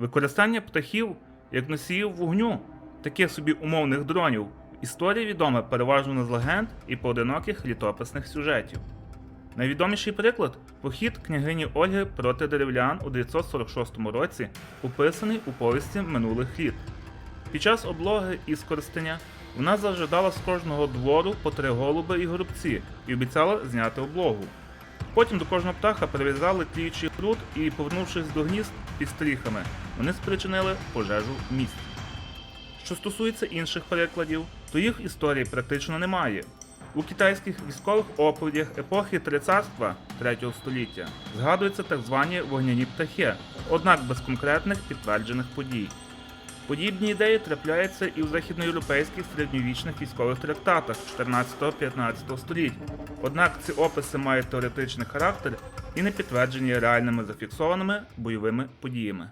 Використання птахів як носіїв вогню, таких собі умовних дронів, історія відома переважно з легенд і поодиноких літописних сюжетів. Найвідоміший приклад похід княгині Ольги проти деревлян у 946 році, описаний у повісті минулих літ. Під час облоги і скористання вона зажадала з кожного двору по три голуби і горобці і обіцяла зняти облогу. Потім до кожного птаха прив'язали тліючий груд і, повернувшись до гнізд під стріхами, вони спричинили пожежу в місті. Що стосується інших перекладів, то їх історії практично немає. У китайських військових оповідях епохи Трицарства 3 століття згадуються так звані вогняні птахи, однак без конкретних підтверджених подій. Подібні ідеї трапляються і в західноєвропейських середньовічних військових трактатах 14-15 століть. Однак ці описи мають теоретичний характер і не підтверджені реальними зафіксованими бойовими подіями.